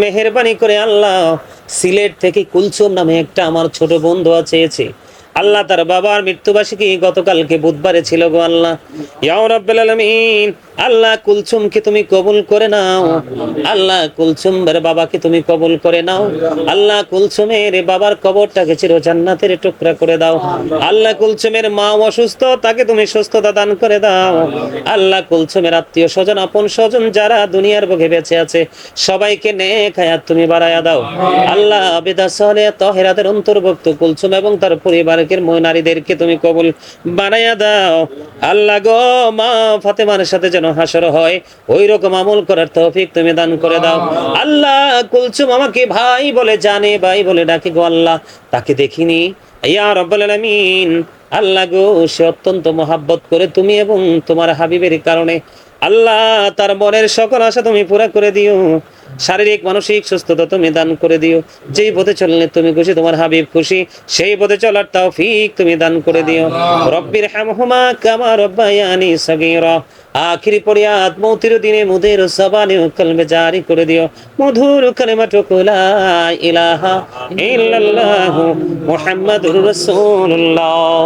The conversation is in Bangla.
মেহরবানি করে আল্লাহ সিলেট থেকে কুলসুম নামে একটা আমার ছোট বন্ধু আছে আল্লাহ তার বাবার মৃত্যুবার্ষিকী গতকালকে বুধবারে ছিল গো আল্লাহ। ইয়া রাব্বুল আল্লাহ কুলসুমকে তুমি কবুল করে নাও। আল্লাহ কুলসুমের বাবাকে তুমি কবুল করে নাও। আল্লাহ কুলসুমের বাবার কবরটাকে চির জান্নাতের টুকরা করে দাও। আল্লাহ কুলসুমের মা অসুস্থ, তাকে তুমি সুস্থতা দান করে দাও। আল্লাহ কুলসুমের আত্মীয় স্বজন, আপন স্বজন যারা দুনিয়ার বুকে বেঁচে আছে, সবাইকে নেক হায়াত তুমি বাড়ায়া দাও। আল্লাহ আবিদা সালে তহেরাদের অন্তর্ভুক্ত কুলসুম এবং তার পরিবারের ময় নারীদেরকে তুমি কবুল বানাইয়া দাও। আল্লাহ গো, মা ফাতেমার সাথে যেন হাসর হয় ওই রকম আমল করার তৌফিক তুমি দান করে দাও। আল্লাহ কুলসুম আমাকে ভাই বলে জানে, ভাই বলে ডাকে গো আল্লাহ। তাকে দেখিনি? ইয়া রব্বুল আলামিন। আল্লাহ গো, সে অত্যন্ত মহাব্বত করে তুমি এবং তোমার হাবিবের কারণে। আল্লাহ, তার মনের সকল আশা তুমি পুরা করে দিও। শারীরিক মানসিক সুস্থতা তুমি দান করে দিও। যেই পথে চললে তুমি খুশি তোমার হাবিব খুশি সেই পথে চলার তৌফিক তুমি দান করে দিও। রব্বির হামহুমা কামা রব্বায়ানি সগীরা। আখিরি পরিয়াত মৌতির দিনে মুদের সবানি কলমে জারি করে দিও। মধুর কালিমাটুকু লা ইলাহা ইল্লাল্লাহু মুহাম্মাদুর রাসূলুল্লাহ।